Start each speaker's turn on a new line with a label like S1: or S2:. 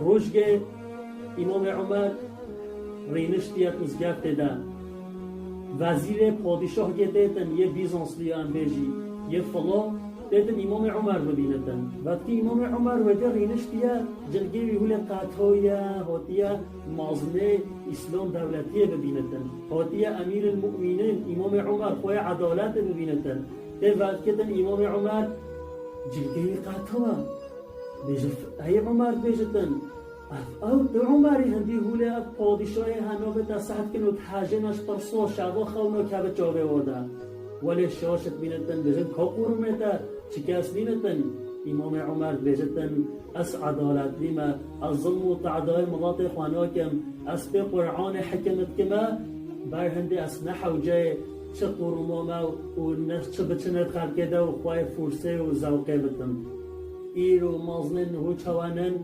S1: روشگه امام دیت ازگفت ده وزیر دیدن یه بیزانسلی هم بیجی یه دیدن امام عمر ببیندن وقتی امام عمر و در رینش دیا جلگه ویهول قطعای هاتیا مازنه اسلام دولتی ببیندن هاتیا امیر المؤمنین خواه عدالت ببیندن ده وقت کدن امام عمر جلگه قطعا بیجه ای عمر بیجتن او دو عمری هندی هوله پادشاه هنو به تصحت کنو تحجنش پر سو شبا خونو که به جاوه ودا ولی شاشت بینتن بجن که قرمتا شکست بینتن امام عمر اس عدالت لیما از ظلم و تعدای اس به قرآن حکمت کما بر هندی اس نحو جای چه قرمو ما و بچنه خلقه ده و خواه فرسه و زوقه بتن ایرو مازنن هو چوانن